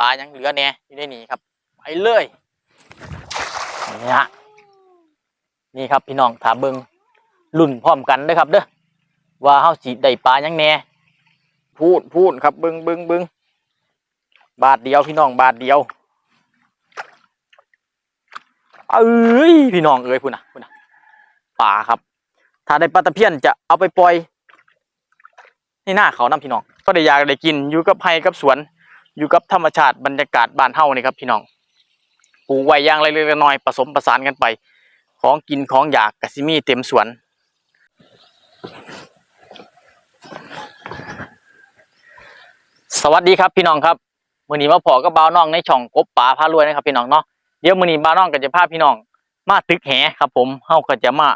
ปลายังเหลือแน่อยู่ในนี้ครับไปเลยนี่ฮะนี่ครับพี่น้องถามเบิงรุ่นพร้อมกันเด้ครับเด้อว่าเฮาสิได้ปลายังแน่พูดพูดครับเบิงเบิงเบิงบาทเดียวพี่น้องบาทเดียวเอ้ยพี่น้องเอ้ยพูดนะพูดนะปลาครับ ถ้าได้ปลาตะเพียนจะเอาไปปล่อยในหน้าเขานํพี่น้องก็ได้อยากได้กินอยู่กับไร่กับสวน อยู่กับธรรมชาติบรรยากาศบ้านเฮานี่ครับพี่น้องปลูกไว้อย่างเล็กๆน้อยๆผสมประสานกันไป ของกินของอยากกสิมีเต็มสวน สวัสดีครับพี่น้องครับมื้อนี้มาพอกับบ่าวน้องในช่องกบป่าพารวยนะครับพี่น้องเนาะเดี๋ยวมื้อนี้บ่าวน้องก็จะพาพี่น้อง มาตึกแหครับ ผมเฮาก็จะมา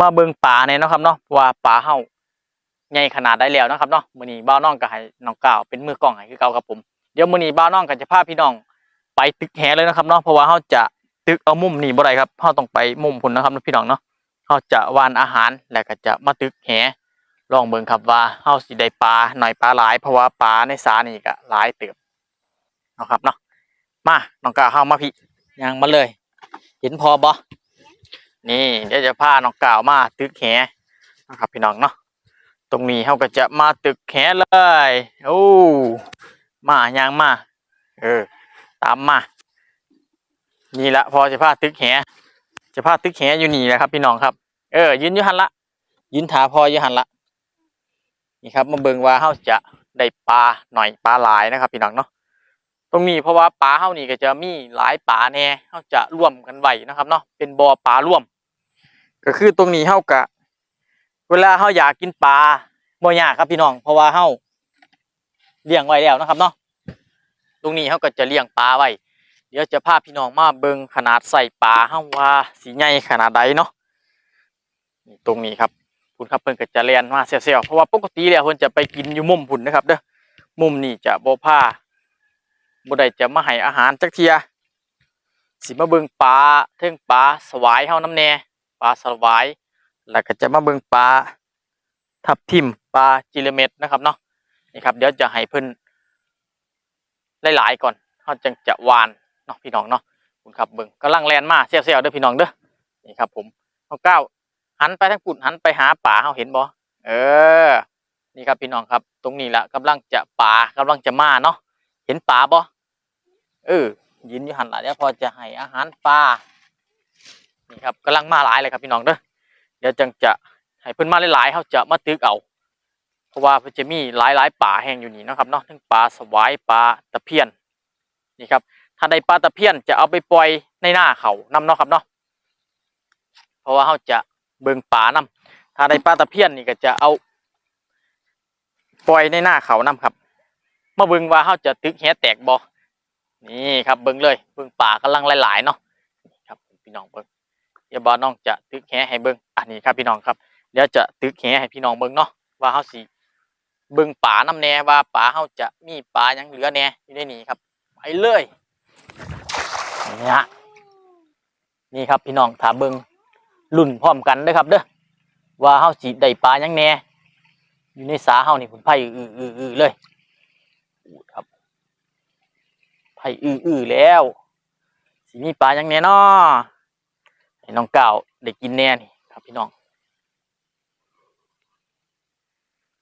มาเบิ่งป่าเนี่ยนะครับเนาะว่าป่าเฮา ใหญ่ขนาดได้แล้วนะครับเนาะมื้อนี้บ่าวน้องก็ให้น้องก้าวเป็นมือกล้องให้คือเก่าครับผมเดี๋ยวมื้อนี้บ่าวน้องก็จะพาพี่น้องไปตึกแหเลยนะครับเนาะเพราะว่าเฮาจะตึกเอามุมนี่บ่ได้ครับเฮาต้องไปมุมพุ่นนะครับพี่น้องเนาะเฮาจะวานอาหารแล้วก็จะมาตึกแหลองเบิ่งครับว่าเฮาสิได้ปลาหน่อยปลาหลายเพราะว่าปลาในสานี่ก็หลายเติบเนาะครับเนาะมาน้องก้าวเฮามาพี่ย่างมาเลย เห็นพอบ่นี่เดี๋ยวจะพาน้องก้าวมาตึกแหนะครับพี่น้องเนาะ รงนี้เฮาก็จะมาตึกแหเลย โอ้มาย่างมา เออ ตามมา นี่ละพอจะพาตึกแหจะพาตึกแหอยู่นี่แหละครับ พี่น้องครับ เออ ยืนอยู่หันละ ยืนถาพออยู่หันละนี่ครับมาเบิ่งว่าเฮาจะได้ปลาหน่อยปลาหลายนะครับ พี่น้องเนาะตรงนี้เพราะว่าปลาเฮานี่ก็จะมีหลายปลาแน่เฮาจะร่วมกันไว้นะครับเนาะเป็นบ่อปลาร่วม ก็คือตรงนี้เฮากะ เวลาเฮาอยากกินปลาบ่ยากครับพี่น้อง เพราะว่าเฮาเลี้ยงไว้แล้วนะครับเนาะตรงนี้เขาก็จะเลี้ยงปลาไว้เดี๋ยวจะพาพี่น้องมาเบิ่งขนาดใส่ปลาเฮาว่าสีใหญ่ขนาดใดเนาะนี่ตรงนี้ครับคุณครับเพิ่นก็จะเลียนมาเซลล์เพราะว่าปกติแล้วเพิ่นจะไปกินอยู่มุมพุ่นนะครับเด้อมุมนี้จะบ่พาบ่ได้จะมาให้อาหารจักเทียสิมาเบิ่งปลาเทิงปลาสวายเฮานำแน่ปลาสวาย แล้วก็จะมาเบิ่งปลาทับทิมปลาจิเลเม็ดนะครับเนาะนี่ครับเดี๋ยวจะให้เพิ่นหลายๆก่อนเขาจึงจะวานเนาะพี่น้องเนาะคุณครับเบิ่งกำลังแลนมาเซียวๆเด้อพี่น้องเด้อนี่ครับ ผมเขาก้าวหันไปทางกุดหันไปหาป่าเขาเห็นบ่เออ นี่ครับพี่น้องครับ ตรงนี้แหละกำลังจะป่ากำลังจะมาเนาะเห็นป่าบ่เออยืนอยู่หันละเดี๋ยวพอจะให้อาหารปลานี่ครับกำลังมาหลายเลยครับพี่น้องเด้อ ดี๋ยวจึงจะให้เพิ่นมาหลายๆเขาจะมาตึกเอาเพราะว่ามันจะมีหลายๆป่าแห้งอยู่นี่นะครับเนาะทั้งปลาสวายปลาตะเพียนนี่ครับถ้าได้ปลาตะเพียนจะเอาไปปล่อยในหน้าเขานำเนาะครับเนาะเพราะว่าเขาจะเบิงป่านำถ้าได้ปลาตะเพียนนี่ก็จะเอาปล่อยในหน้าเขานำครับมาเบิงว่าเขาจะตึกแหแตกบ่นี่ครับเบิงเลยเบิงป่ากำลังหลายๆเนาะครับพี่น้องเบิงเดี๋ยวบ่าน้องจะตึกแหให้เบิง นนี้ครับพี่น้องครับเดี๋ยวจะตึกแหให้พี่น้องเบิ่งเนาะว่าเขาสิเบิ่งป่าน้ำแน่ว่าป่าเฮาจะมีป่ายังเหลือแน่อยู่ในนี้ครับไปเลยนี่ฮะนี่ครับพี่น้องถาเบิ่งรุ่นพร้อมกันเด้อครับเด้อว่าเฮาสิได้ป่ายังแน่อยู่ในสาเฮานี่ผมไผ่อืออืออือเลยครับไผ่อืออือแล้วสิมีป่ายังแน่น้อให้น้องเก้าได้กินแน่นี่ ครับพี่น้อง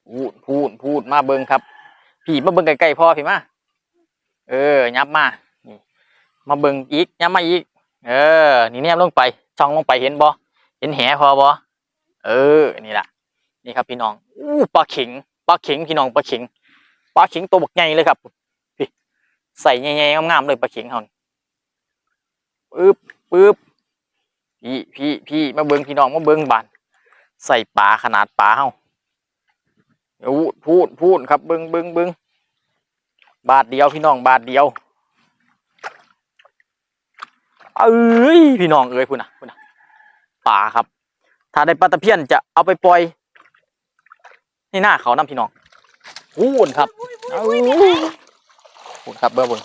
พูดพูดพูดมาเบิงครับ พี่มาเบิงใกล้ๆพ่อพี่มาเออยับมานี่มาเบิงอีกยับมาอีก เออ นี่แนมลงไปช่องลงไปเห็นบ่เห็นแหพอบ่เออ นี่ล่ะ นี่ครับพี่น้องอู้ปลาเข็งปลาเข็งพี่น้องปลาเข็งปลาเข็งตัวบักใหญ่เลยครับพี่ใส่ใหญ่ๆงามๆเลยปลาเข็งเฮานี่ปึ๊บปึ๊บ พี่พี่พี่มาเบิงพี่น้องมาเบิงบานใส่ปลาขนาดปลาเฮาพูดพูดพูดครับเบิ้งเบิ้งเบิ้งบาทเดียวพี่น้องบาทเดียวเอ้ยพี่น้องเอ้ยพูดนะพูดนะป่าครับ ถ้าได้ปลาตะเพียนจะเอาไปปล่อยในหน้าเขานํพี่น้องพูดครับพูดครับเบิ้งเบิ้ง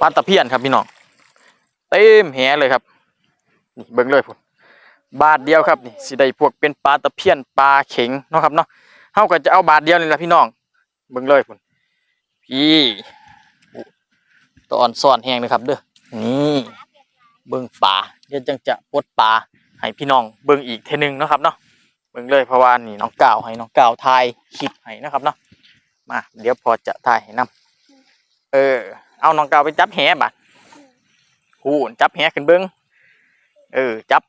ปลาตะเพียนครับพี่น้องเต็มแหเลยครับ นี่เบิ้งเลยพูดบาทเดียวครับนี่สิได้พวกเป็นปลาตะเพียนปลาเข็งเนาะครับเนาะเฮาก็จะเอาบาทเดียวนี่แหละพี่น้องเบิ่งเลยพุ่นพี่อ่อนซ่อนแห้งนะครับเด้อนี่เบิ่งปลาเดี๋ยวจังจะปลดปลาให้พี่น้องเบิ่งอีกเทนึงเนาะครับเนาะเบิ่งเลยเพราะว่านี่น้องกาวให้น้องกาวถ่ายคลิปให้นะครับเนาะมาเดี๋ยวพอจะถ่ายให้นํเออ เอาน้องกาวไปจับแหบัดกูจับแหขึ้นเบิ่ง เออ จับ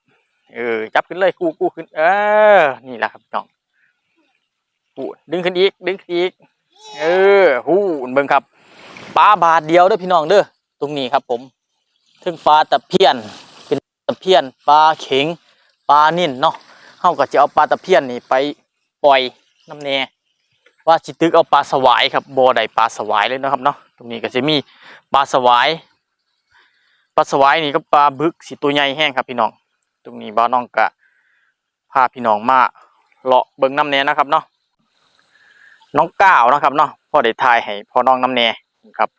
เออ จับขึ้นเลยกูกูขึ้น เออ นี่แหละครับน้องกูดึงขึ้นอีก ดึงขึ้นอีก เออ หูเบิ่งครับปลาบาทเดียวเด้อพี่น้องเด้อ ตรงนี้ครับ ผม ถึงปลาตะเพียน เป็นตะเพียน ปลาเข็ง ปลานิ่นเนาะเฮาก็จะเอาปลาตะเพียนนี่ไปปล่อยน้ำแน่ว่าสิตึกเอาปลาสวายครับบ่ได้ปลาสวายเลยนะครับเนาะ ตรงนี้ก็จะมีปลาสวาย ปลาสวายนี่ก็ปลาบึกสิตัวใหญ่แห้งครับพี่น้อง ตรงนี้บ่าน้องก็พาพี่น้องมาเลาะเบิ่งน้ำแน่นะครับเนาะน้องก้าวนะครับเนาะพ่อได้ทายให้พ่อน้องน้ำแน่ครับ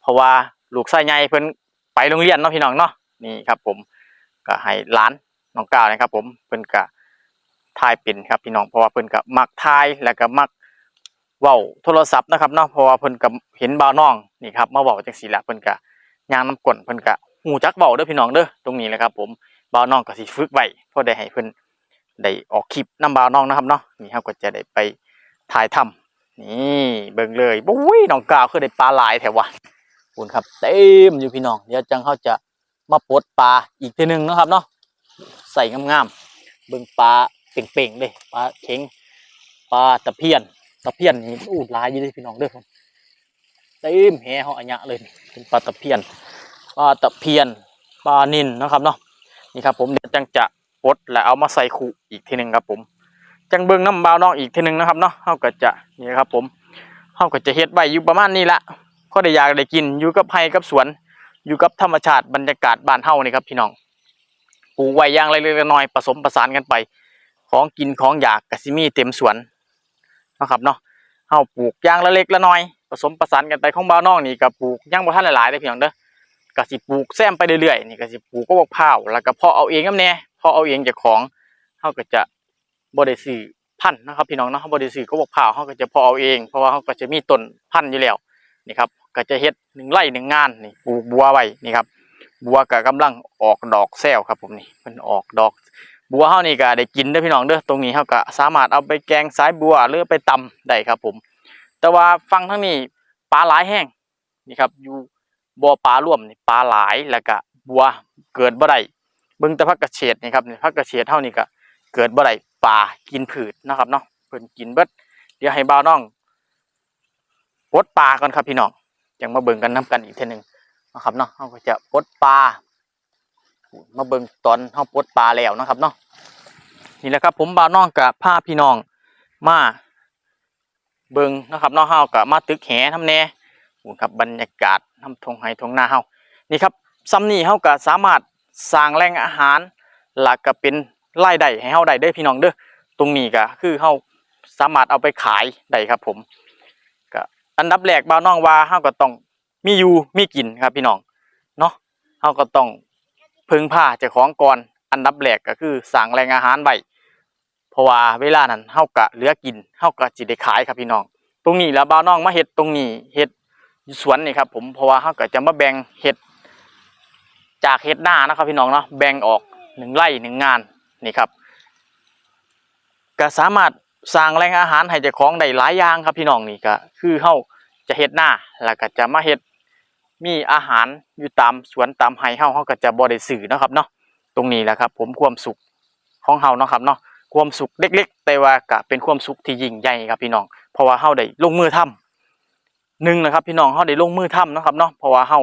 เพราะว่าลูกชายใหญ่เพิ่นไปโรงเรียนเนาะพี่น้องเนาะนี่ครับ ผมก็ให้หลานน้องก้าวนะครับ ผมเพิ่นก็ทายเป็นครับพี่น้องเพราะว่าเพิ่นก็มักทายแล้วก็มักเว้าโทรศัพท์นะครับเนาะเพราะว่าเพิ่นก็เห็นบ่าวน้องนี่ครับมาเว้าจังซี่แหละเพิ่นก็ย่างน้ำก้นเพิ่นก็ ฮู้จักเว้าเด้อพี่น้องเด้อตรงนี้แหละครับ ผมบ่าวน้องก็สิฝึกไว้เพื่อได้ให้เพิ่นได้ออกคลิปนํบ่าวน้องนะครับเนาะนี่เฮาก็จะได้ไปถ่ายทำนี่เบิ่งเลยบุ้ยน้องกาวคือได้ปลาหลายแถววะคุณครับเต็มอยู่พี่น้องเดี๋ยวจังเขาจะมาปลดปลาอีกทีหนึ่งนะครับเนาะใส่งามๆเบิ่งปลาเป่งๆเลยปลาเข็งปลาตะเพียนตะเพียนนี่อู้หลายอยู่เลยพี่น้องเด้อผมเต็มแหเขาอัญญะเลยเป็นปลาตะเพียน ปลาตะเพียนปลานินนะครับเนาะนี่ครับผมเดี๋ยวจังจะปดแล้วเอามาใส่ขู่อีกทีหนึ่งครับผม จังเบิ่งน้ำบาวน้องอีกทีหนึ่งนะครับเนาะเฮาก็จะนี่ครับผมเฮาก็จะเฮ็ดไว้อยู่ประมาณนี้ละพอได้อยากได้กินอยู่กับไร่กับสวน อยู่กับธรรมชาติบรรยากาศบ้านเฮานี่ครับพี่น้องปลูกไว้ย่างเล็กๆน้อยๆผสมผสานกันไป ของกินของอยากก็สิมีเต็มสวนนะครับเนาะเฮาปลูกย่างละเล็กละน้อยผสมผสานกันไปของบ่าวน้องนี่ก็ปลูกย่างบ่ทันหลายๆเด้พี่น้องเด้อ ก็สิปลูกแซมไปเรื่อยๆนี่ก็สิปลูกก็บอกพร้าแล้วก็พาะเอาเองนํแน่พาะเอาเองจากของเฮาก็จะบ่ได้ซื้อพันธุ์นะครับพี่น้องเนาะบ่ได้ซื้อก็บอกผ่าเขาก็จะพอเอาเอง เพราะว่าเขาก็จะมีต้นพันธุ์อยู่แล้วนี่ครับก็จะเฮ็ดหนึ่งไร่หนึ่งงานนี่ปลูกบัวไว้นี่ครับบัวก็กำลังออกดอกแซวครับผมนี่มันออกดอก บัวเฮานี่ก็ได้กินเด้พี่น้องเด้อตรงนี้เฮาก็สามารถเอาไปแกงสายบัวหรือไปตำได้ครับผม แต่ว่าฟังทั้งนี้ปลาหลายแห้งนี่ครับอยู่ บ่อปลาร่วมนี่ปลาหลายแล้วก็บัวเกิดบ่ได้เบิ่งแต่ผักกระเฉดนี่ครับนี่ผักกระเฉดเฮานี่ก็เกิดบ่ได้ปลากินผืดนะครับเนาะเพิ่นกินเบิดเดี๋ยวให้บ่าวน้องปดปลาก่อนครับพี่น้องจังมาเบิ่งกันนํกันอีกเทนึงนะครับเนาะเฮาก็จะปดปลามาเบิ่งตอนเฮาปดปลาแล้วนะครับเนาะนี่แหละครับผมบ่าวน้องกับพาพี่น้องมาเบิ่งนะครับเนาะเฮาก็มาตึกแหทำแน่ ครับบรรยากาศน้ำทงไห้ทงนาเฮานี่ครับซ้ำนี่เฮาก็สามารถสร้างแหล่งอาหารหลักก็เป็นรายได้ให้เฮาได้เด้อพี่น้องเด้อตรงนี้ก็คือเฮาสามารถเอาไปขายได้ครับผมก็อันดับแรกบ่าวน้องว่าเฮาก็ต้องมีอยู่มีกินครับพี่น้องเนาะเฮาก็ต้องพึ่งพาเจ้าของก่อนอันดับแรกก็คือสร้างแหล่งอาหารไว้เพราะว่าเวลานั้นเฮาก็เหลือกินเฮาก็สิได้ขายครับพี่น้อง ตรงนี้แล้วบ่าวน้องมาเฮ็ดตรงนี้เฮ็ด สวนนี่ครับผมเพราะว่าเฮาก็จะมาแบ่งเฮ็ดจากเฮ็ดหน้านะครับ พี่น้องเนาะแบ่งออกหนึ่งไร่หนึ่งงานนี่ครับก็สามารถสร้างแหล่งอาหารให้เจ้าของได้หลายอย่างครับพี่น้องนี่ก็คือเฮาจะเฮ็ดหน้าแล้วก็จะมาเฮ็ดมีอาหารอยู่ตามสวนตามไร่เฮาเฮาก็จะบ่ได้ซื้อนะครับเนาะตรงนี้แหละครับ ผมความสุขของเฮาเนาะครับเนาะความสุขเล็ก ๆ แต่ว่าก็เป็นความสุขที่ยิ่งใหญ่ครับพี่น้อง เพราะว่าเฮาได้ลงมือทำ หนึ่งนะครับ พี่น้องเฮาได้ลงมือทำนะครับเนาะเพราะว่าเฮา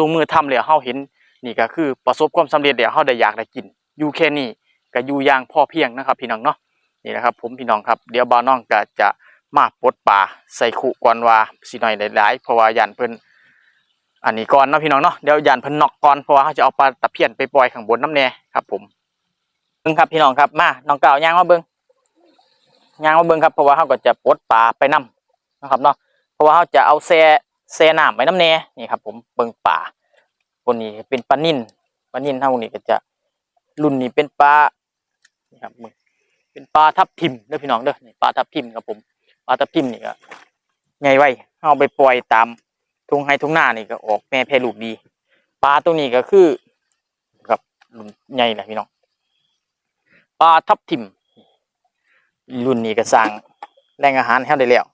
ลงมือทำแล้วเฮาเห็นนี่ก็คือประสบความสำเร็จแล้วเฮาได้อยากได้กินอยู่แค่นี้ก็อยู่อย่างพอเพียงนะครับ พี่น้องเนาะนี่นะครับ ผมพี่น้องครับเดี๋ยวบ่าวน้องก็จะมาปลดปลาใส่ขุก่อนว่าสิหน่อยหลายๆเพราะว่ายันเพิ่นอันนี้ก่อนเนาะพี่น้องเนาะเดี๋ยวยันเพิ่นนอกก่อนเพราะว่าเขาจะเอาปลาตะเพียนไปปล่อยข้างบนน้ำแน่ครับ ผมเบิ่งครับพี่น้องครับมาน้องเก่าย่างมาเบิ่งย่างมาเบิ่งครับเพราะว่าเขาก็จะปลดปลาไปนํนะครับเนาะ ราะว่าเขาจะเอาแซ่แซ่น้ำไปน้ำแน่นี่ครับ ผมเบิ่งปลาคนนี้เป็นปลานิ่นปลานิ่นเท่านี้ก็จะรุ่นนี้เป็นปลานี่ครับมึงเป็นปลาทับทิมเด้อพี่น้องเด้อนี่ปลาทับทิมครับผมปลาทับทิมนี่ก็ไงไว้เอาไปปล่อยตามทุ่งไฮทุ่งหน้านี่ก็ออกแม่แพรลูกดีปลาตัวนี้ก็คือครับรุ่นใหญ่แหละพี่น้องปลาทับทิมรุ่นนี้ก็สร้างแรงอาหารให้ได้แล้ว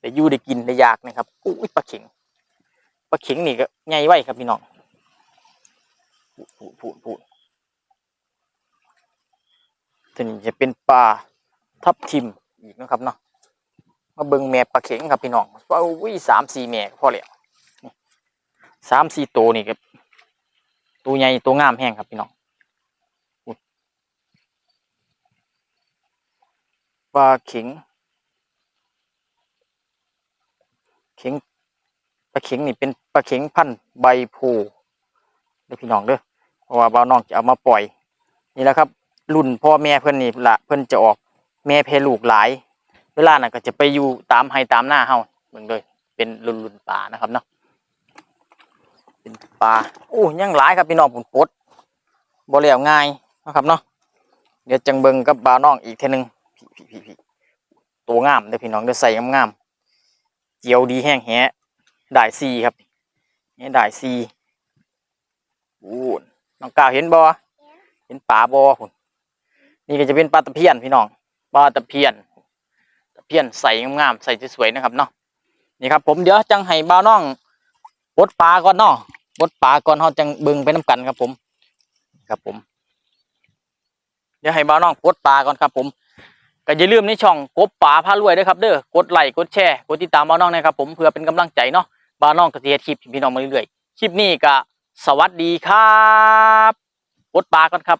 ได้ยู่ได้กินได้ยากนะครับอุ้ยปลาเข็งปลาเข็งนี่ก็ใหญ่ไว้ครับพี่น้องพูดพูดพูดตัวนี้จะเป็นปลาทับทิมอีกนะครับเนาะมาเบิ่งแม่ปลาเข็งครับพี่น้องว้าวอุ้ยสามสี่แม่พอแล้วสามสี่ตัวนี่ก็ตัวใหญ่ตัวงามแห้งครับพี่น้องปลาเข็ง เข็งปลาเข็งนี่เป็นปลาเข็งพันธุ์ใบโพเด้อพี่น้องเด้อเพราะว่าบ่าวน้องจะเอามาปล่อย นี่แหละครับรุ่นพ่อแม่เพิ่อนนี่ละเพิ่อนจะออกแม่เพลูกหลาย เวลาน่ะก็จะไปอยู่ตามไฮตามหน้าเฮาเบิ่งเลยเป็นรุ่นรุ่นปลานะครับเนาะเป็นปลาโอ้ยังหลายครับพี่น้องผมปดบ่แล้วง่ายนะครับเนาะเดี๋ยวจังเบิงกับบ่าวน้องอีกเทนึงพี่พี่พี่ตัวงามเด้อพี่น้องเด้อใส่งาม เจียวดีแห้งแฮะได้ซีครับนี่ได้ซีโอ้น้องกาวเห็นบ่เห็นปลาบ่พุ่นนี่ก็จะเป็นปลาตะเพียนพี่น้องปลาตะเพียนตะเพียนใส่งามๆใส่สวยๆนะครับเนาะนี่ครับ ผมเดี๋ยวจังให้บ่าวน้องปดปลาก่อนเนาะปดปลาก่อนเฮาจังเบิ่งไปน้กันครับผม ครับผม เดี๋ยวให้บ่าวน้องปดปลาก่อนครับผม ก็อย่าลืมในช่องกบป๋าพารวยด้วยครับเด้อกดไลค์กดแชร์กดติดตามบ้าน้องนะครับผมเพื่อเป็นกำลังใจเนาะบ้าน้องก็จะเฮ็ดคลิปพี่น้องมาเรื่อยๆคลิปนี้ก็สวัสดีครับกดป๋าก่อนครับ